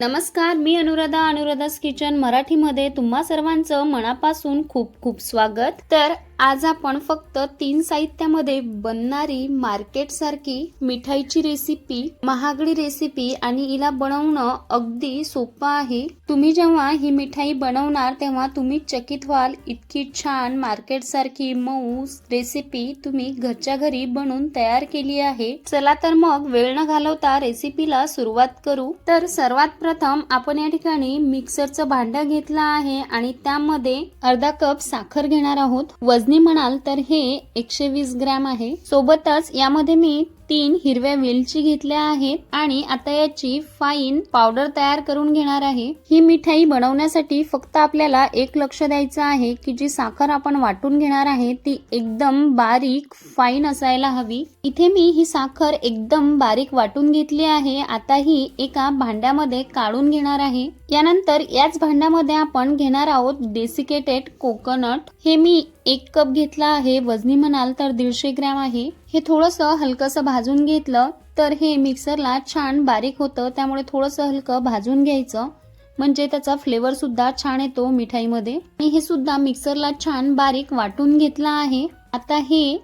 नमस्कार मी अनुराधा अनुराधास किचन मराठीमध्ये तुम्हा सर्वांचं मनापासून खूप खूप स्वागत. तर आज आपण फक्त तीन साहित्यामध्ये बनणारी मार्केट सारखी मिठाईची रेसिपी महागडी रेसिपी आणि हिला बनवणं अगदी सोपं आहे. तुम्ही जेव्हा ही मिठाई बनवणार तेव्हा तुम्ही चकित व्हाल. इतकी छान मार्केट सारखी मऊ रेसिपी तुम्ही घरच्या घरी बनवून तयार केली आहे. चला तर मग वेळ न घालवता रेसिपीला सुरुवात करू. तर सर्वात प्रथम आपण या ठिकाणी मिक्सरचं भांडं घेतलं आहे आणि त्यामध्ये अर्धा कप साखर घेणार आहोत. वजनी म्हणाल तर हे एकशे वीस ग्रॅम आहे. सोबतच यामध्ये मी तीन हिरव्या वेलची घेतल्या आहेत आणि आता याची फाईन पावडर तयार करून घेणार आहे. ही मिठाई बनवण्यासाठी फक्त आपल्याला एक लक्ष द्यायचं आहे की जी साखर आपण वाटून घेणार आहे ती एकदम बारीक फाईन असायला हवी. इथे मी ही साखर एकदम बारीक वाटून घेतली आहे. आता ही एका भांड्यामध्ये काढून घेणार आहे. यानंतर याच भांड्यामध्ये आपण घेणार आहोत डेसिकेटेड कोकोनट हे मी एक कप घेतला आहे. वजनी म्हणाल तर दीडशे ग्रॅम आहे. हे थोडंसं हलकंसं भाजून घेतलं तर हे मिक्सरला छान बारीक होतं त्यामुळे थोडंसं हलकं भाजून घ्यायचं. म्हणजे त्याचा फ्लेवर सुद्धा छान येतो मिठाईमध्ये. आणि हे सुद्धा मिक्सरला छान बारीक वाटून घेतलं आहे. आता हे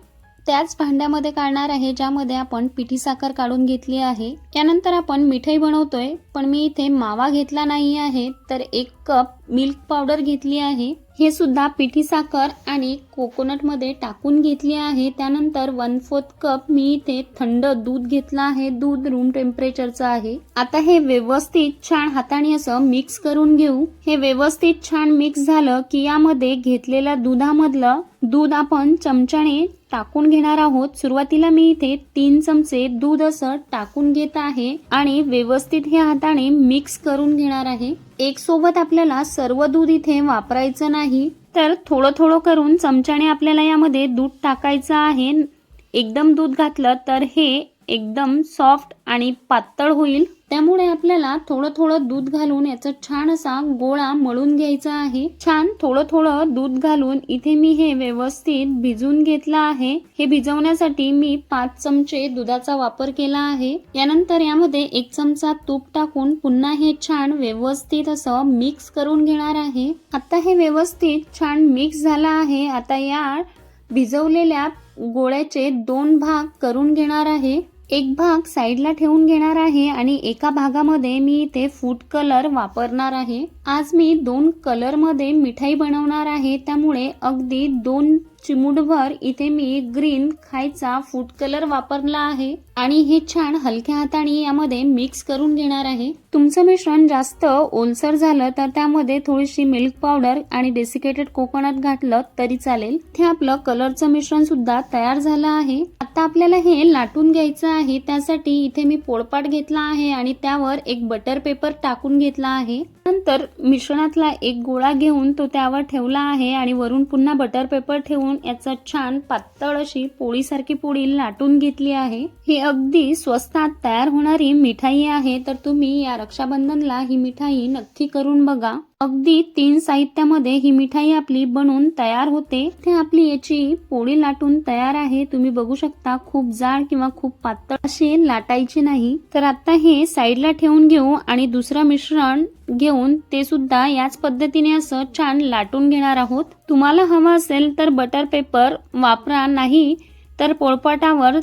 त्याच भांड्यामध्ये काढणार आहे ज्यामध्ये आपण पिठी साखर काढून घेतली आहे. त्यानंतर आपण मिठाई बनवतोय पण मी इथे मावा घेतला नाही आहे तर एक कप मिल्क पावडर घेतली आहे. हे सुद्धा पिठी साखर आणि कोकोनटमध्ये टाकून घेतली आहे. त्यानंतर वन फोर्थ कप मी इथे थंड दूध घेतलं आहे. दूध रूम टेम्परेचरचं आहे. आता हे व्यवस्थित छान हाताने असं मिक्स करून घेऊ. हे व्यवस्थित छान मिक्स झालं की यामध्ये घेतलेल्या दुधामधलं दूध आपण चमच्याने टाकून घेणार आहोत. सुरुवातीला मी इथे तीन चमचे दूध असं टाकून घेत आहे आणि व्यवस्थित हे हाताने मिक्स करून घेणार आहे. एक सोबत आपल्याला सर्व दूध इथे वापरायचं नाही तर थोडं थोडं करून चमच्याने आपल्याला यामध्ये दूध टाकायचं आहे. एकदम दूध घातलं तर हे एकदम सॉफ्ट आणि पातळ होईल. त्यामुळे आपल्याला थोडं थोडं दूध घालून याचा छान असा गोळा मळून घ्यायचा आहे. छान थोडं थोडं दूध घालून इथे मी हे व्यवस्थित भिजवून घेतलं आहे. हे भिजवण्यासाठी मी पाच चमचे दुधाचा वापर केला आहे. यानंतर यामध्ये एक चमचा तूप टाकून पुन्हा हे छान व्यवस्थित असं मिक्स करून घेणार आहे. आता हे व्यवस्थित छान मिक्स झालं आहे. आता या भिजवलेल्या गोळ्याचे दोन भाग करून घेणार आहे. एक भाग साईडला ठेवून घेणार आहे आणि एका भागामध्ये मी इथे फूड कलर वापरणार आहे. आज मी दोन कलरमध्ये मिठाई बनवणार आहे. त्यामुळे अगदी दोन चिमूटभर इथे मी ग्रीन खायचा फूड कलर वापरला आहे आणि हे छान हलक्या हाताने यामध्ये मिक्स करून घेणार आहे. तुमचं मिश्रण जास्त ओलसर झालं तर त्यामध्ये थोडीशी मिल्क पावडर आणि डेसिकेटेड कोकोनट घातलं तरी चालेल. ते आपलं कलरचं मिश्रण सुद्धा तयार झालं आहे. आता आपल्याला हे लाटून घ्यायचं आहे. त्यासाठी इथे मी पोळपाट घेतला आहे आणि त्यावर एक बटर पेपर टाकून घेतला आहे. नंतर मिश्रणातला एक गोळा घेऊन तो त्यावर ठेवला आहे आणि वरून पुन्हा बटर पेपर ठेवून याचा छान पातळ अशी पोळीसारखी पोळी लाटून घेतली आहे. ही अगदी स्वस्तात तयार होणारी मिठाई आहे. तर तुम्ही या रक्षाबंधनला ही मिठाई नक्की करून बघा. अगदी तीन साहित्यामध्ये ही मिठाई आपली बनून तयार होते. ते आपली याची पोळी लाटून तयार आहे. तुम्ही बघू शकता खूप जाड किंवा खूप पातळ अशी लाटायची नाही. तर आता हे साईडला ठेवून घेऊ आणि दुसरं मिश्रण घेऊन ते सुद्धा याच पद्धतीने असं छान लाटून घेणार आहोत. तुम्हाला हवं असेल तर बटर पेपर वापरा नाही तर पोळपाटावर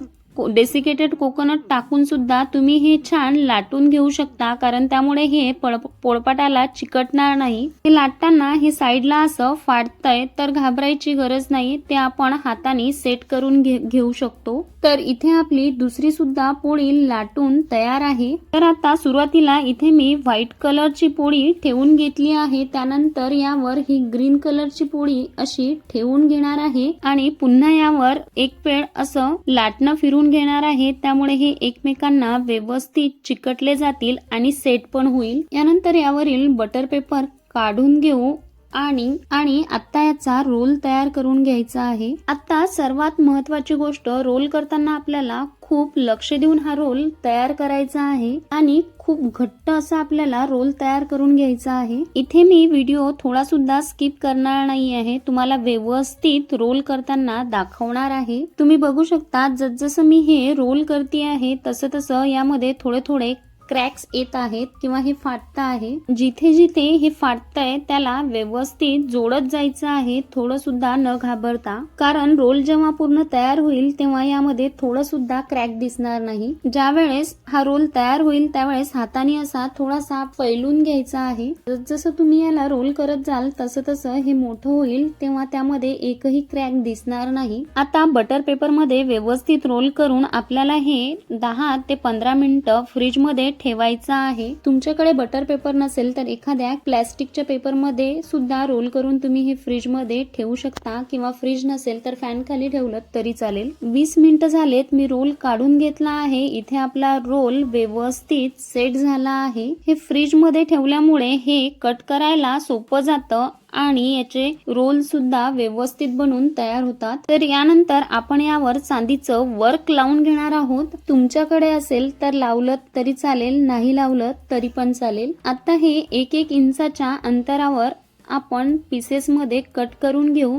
डेसिकेटेड कोकोनट टाकून सुद्धा तुम्ही हे छान लाटून घेऊ शकता कारण त्यामुळे हे पळ- पोळपाटाला चिकटणार नाही. हे लाटताना हे साईडला असं फाटतंय तर घाबरायची गरज नाही ते आपण हाताने सेट करून घे- घेऊ शकतो. तर इथे आपली दुसरी सुद्धा पोळी लाटून तयार आहे. तर आता सुरुवातीला इथे मी व्हाईट कलरची पोळी ठेवून घेतली आहे. त्यानंतर यावर ही ग्रीन कलरची पोळी अशी ठेवून घेणार आहे. आणि पुन्हा यावर एक वेळ असं लाटणं फिरून घेणार आहे. त्यामुळे हे एकमेकांना व्यवस्थित चिकटले जातील आणि सेट पण होईल. यानंतर यावरील बटर पेपर काढून घेऊ. आणि आणि आत्ता याचा रोल तयार करून घ्यायचा आहे. आत्ता सर्वात महत्वाची गोष्ट रोल करताना आपल्याला खूप लक्ष देऊन हा रोल तयार करायचा आहे आणि खूप घट्ट असा आपल्याला रोल तयार करून घ्यायचा आहे. इथे मी व्हिडिओ थोडा सुद्धा स्किप करणार नाही आहे. तुम्हाला व्यवस्थित रोल करताना दाखवणार आहे. तुम्ही बघू शकता जसजसं मी हे रोल करते आहे तसं तसं यामध्ये थोडे थोडे क्रॅक्स येत आहेत किंवा हे फाटतं आहे. जिथे जिथे हे फाटतंय त्याला व्यवस्थित जोडत जायचं आहे. थोडं सुद्धा न घाबरता. कारण रोल जेव्हा पूर्ण तयार होईल तेव्हा यामध्ये थोडं सुद्धा क्रॅक दिसणार नाही. ज्या वेळेस हा रोल तयार होईल त्यावेळेस हाताने असा थोडासा फैलून घ्यायचा आहे. जसं तुम्ही याला रोल करत जाल तसं तसं हे मोठं होईल तेव्हा त्यामध्ये एकही क्रॅक दिसणार नाही. आता बटर पेपरमध्ये व्यवस्थित रोल करून आपल्याला हे दहा ते पंधरा मिनिटं फ्रीजमध्ये ठेवायचं आहे. तुमच्याकडे बटर पेपर नसेल तर एखाद्या प्लॅस्टिकच्या पेपरमध्ये सुद्धा रोल करून तुम्ही हे फ्रीजमध्ये ठेवू शकता. किंवा फ्रीज नसेल तर फॅन खाली ठेवलं तरी चालेल. वीस मिनिटं झालेत मी रोल काढून घेतला आहे. इथे आपला रोल व्यवस्थित सेट झाला आहे. हे फ्रीजमध्ये ठेवल्यामुळे हे कट करायला सोपं जातं. आणि याचे रोल सुद्धा व्यवस्थित बनून तयार होतात. तर यानंतर आपण यावर चांदीचं वर्क लावून घेणार आहोत. तुमच्याकडे असेल तर लावलं तरी चालेल नाही लावलं तरी पण चालेल. आता हे एक एक इंचाच्या अंतरावर आपण पीसेसमध्ये कट करून घेऊ.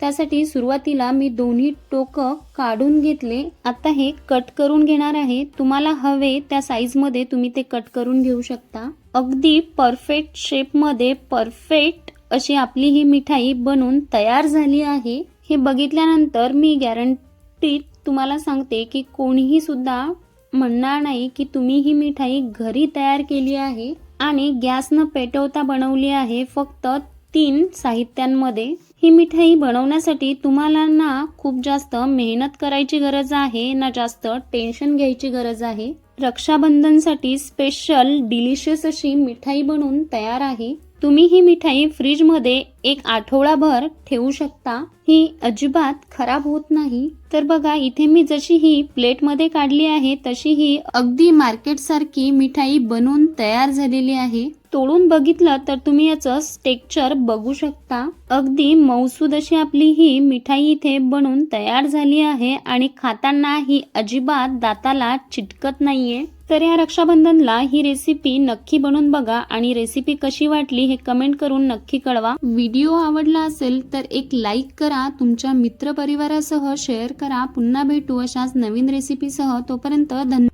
त्यासाठी सुरुवातीला मी दोन्ही टोकं काढून घेतले. आता हे कट करून घेणार आहे. तुम्हाला हवे त्या साईजमध्ये तुम्ही ते कट करून घेऊ शकता. अगदी परफेक्ट शेपमध्ये परफेक्ट अशी आपली ही मिठाई बनून तयार झाली आहे. हे बघितल्यानंतर मी गॅरंटी तुम्हाला सांगते की कोणीही सुद्धा म्हणणार नाही की तुम्ही ही मिठाई घरी तयार केली आहे आणि गॅसनं पेटवता बनवली आहे फक्त तीन साहित्यांमध्ये. ही मिठाई बनवण्यासाठी तुम्हाला ना खूप जास्त मेहनत करायची गरज आहे ना जास्त टेन्शन घ्यायची गरज आहे. रक्षाबंधनसाठी स्पेशल डिलिशियस अशी मिठाई बनवून तयार आहे. तुम्ही ही मिठाई फ्रीजमध्ये एक आठवडाभर ठेवू शकता. ही अजिबात खराब होत नाही. तर बघा इथे मी जशी ही प्लेटमध्ये काढली आहे तशी ही अगदी मार्केट सारखी मिठाई बनवून तयार झालेली आहे. तोडून बघितलं तर तुम्ही याचं टेक्चर बघू शकता. अगदी मौसूद अशी आपली ही मिठाई इथे बनून तयार झाली आहे आणि खाताना ही अजिबात दाताला चिटकत नाहीये. तर या रक्षाबंधनला ही रेसिपी नक्की बनवून बघा आणि रेसिपी कशी वाटली हे कमेंट करून नक्की कळवा. व्हिडिओ आवडला असेल तर एक लाईक करा तुमच्या मित्रपरिवारासह शेअर करा. पुन्हा भेटू अशाच नवीन रेसिपीसह तोपर्यंत धन्यवाद.